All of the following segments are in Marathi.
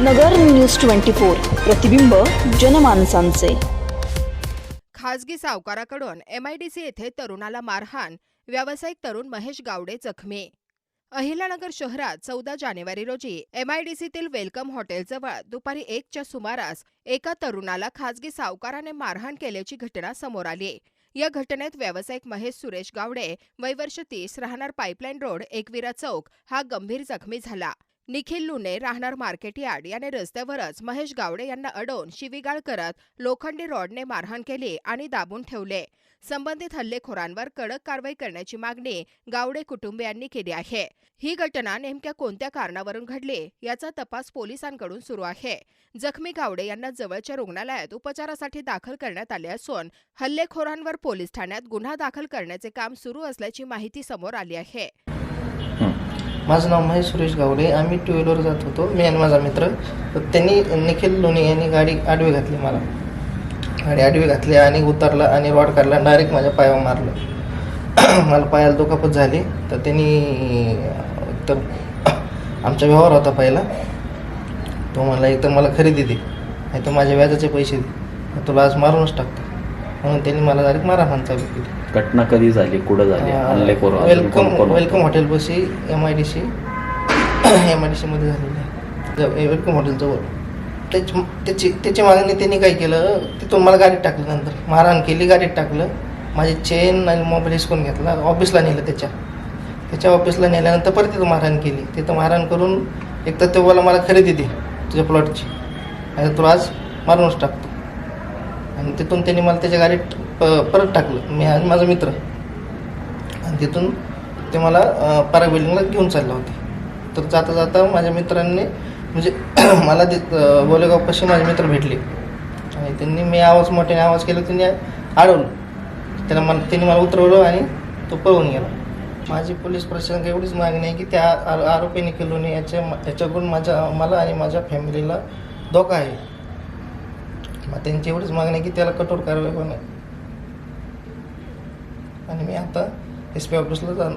नगर न्यूज ट्वेंटी फोर प्रतिबिंब जनमानसांचे. खासगी सावकाराकडून एमआयडीसी येथे तरुणाला मारहाण व्यावसायिक तरुण महेश गावडे जखमी. अहिल्यानगर शहरात चौदा जानेवारी रोजी एमआयडीसीतील वेलकम हॉटेलजवळ दुपारी एकच्या सुमारास एका तरुणाला खासगी सावकाराने मारहाण केल्याची घटना समोर आली. या घटनेत व्यावसायिक महेश सुरेश गावडे वय वर्ष तीस राहणार पाईपलाईन रोड एकविरा चौक हा गंभीर जखमी झाला. निखिल लुने राहणार मार्केट यार्ड याने रस्त्यावरच महेश गावडे यांना अडवून शिवीगाळ करत लोखंडी रॉडने मारहाण केली आणि दाबून ठेवले. संबंधित हल्लेखोरांवर कडक कारवाई करण्याची मागणी गावडे कुटुंबियांनी केली आहे. ही घटना नेमक्या कोणत्या कारणावरून घडली याचा तपास पोलिसांकडून सुरू आहे. जखमी गावडे यांना जवळच्या रुग्णालयात उपचारासाठी दाखल करण्यात आले असून हल्लेखोरांवर पोलीस ठाण्यात गुन्हा दाखल करण्याचे काम सुरू असल्याची माहिती समोर आली आहे. माझं नाव महेश सुरेश गावडे. आम्ही टू व्हीलर जात होतो मी आणि माझा मित्र. तर त्यांनी निखिल लोणी यांनी गाडी आडवी घातली मला. गाडी आडवी घातली आणि उतरला आणि रॉड काढला. डायरेक्ट माझ्या पायावर मारलं. मला पायाला दुखापत झाली. तर त्यांनी तर आमचा व्यवहार होता पहिला. तो मला एक तर मला खरेदी दे. नाही तर माझ्या व्याजाचे पैसे दे. तुला आज मारूनच टाकतो. म्हणून त्यांनी मला डायरेक्ट मारा म्हणता केली. घटना कधी झाली? कुठं झाली? हल्लेखोर अजून वेलकम कोण वेलकम हॉटेल बसी M I D C M I D सीमध्ये झालेली आहे. ज- वेलकम हॉटेलजवळ त्याची त्याची त्याची मागणी त्यांनी काय केलं? तिथून मला गाडीत टाकलं नंतर. मारहाण केली गाडीत टाकलं. माझी चेन आणि मोबाईल हिसकून घेतला. ऑफिसला नेलं त्याच्या. त्याच्या ऑफिसला नेल्यानंतर परत तिथं मारहाण केली. तिथं मारहाण करून एक तर तेव्हा मला खरेदी दे तुझ्या प्लॉटची आणि तुला आज मारूनच टाकतो. आणि तिथून त्यांनी मला त्याच्या गाडीत प- परत टाकलं. मी आणि माझा मित्र. आणि तिथून ते मला पॅराग्लायडिंगला घेऊन चालला होते. तर जाता जाता माझ्या मित्रांनी म्हणजे मला ते बोलेगावपाशी माझे मित्र भेटले. आणि त्यांनी मी आवाज मोठ्याने आवाज केला त्यांनी अडवलं. त्याला मला त्यांनी मला उतरवलं आणि तो पळून गेला. माझी पोलीस प्रशासन एवढीच मागणी आहे की त्या आरोपीने आरोपीने नाही. याच्या याच्याकडून माझ्या मला आणि माझ्या फॅमिलीला धोका आहे. मग त्यांची एवढीच मागणी आहे की त्याला कठोर कारवाई होणे आणि मी आता एस पी ऑफिसला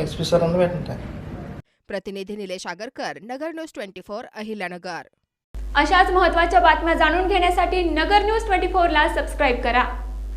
एस पी सरांना भेटणार आहे. प्रतिनिधी Nilesh Agarkar Nagar news twenty four Ahilyanagar. अशाच महत्त्वाच्या बातम्या जाणून घेण्यासाठी नगर न्यूज ट्वेंटी फोरला सबस्क्राईब करा.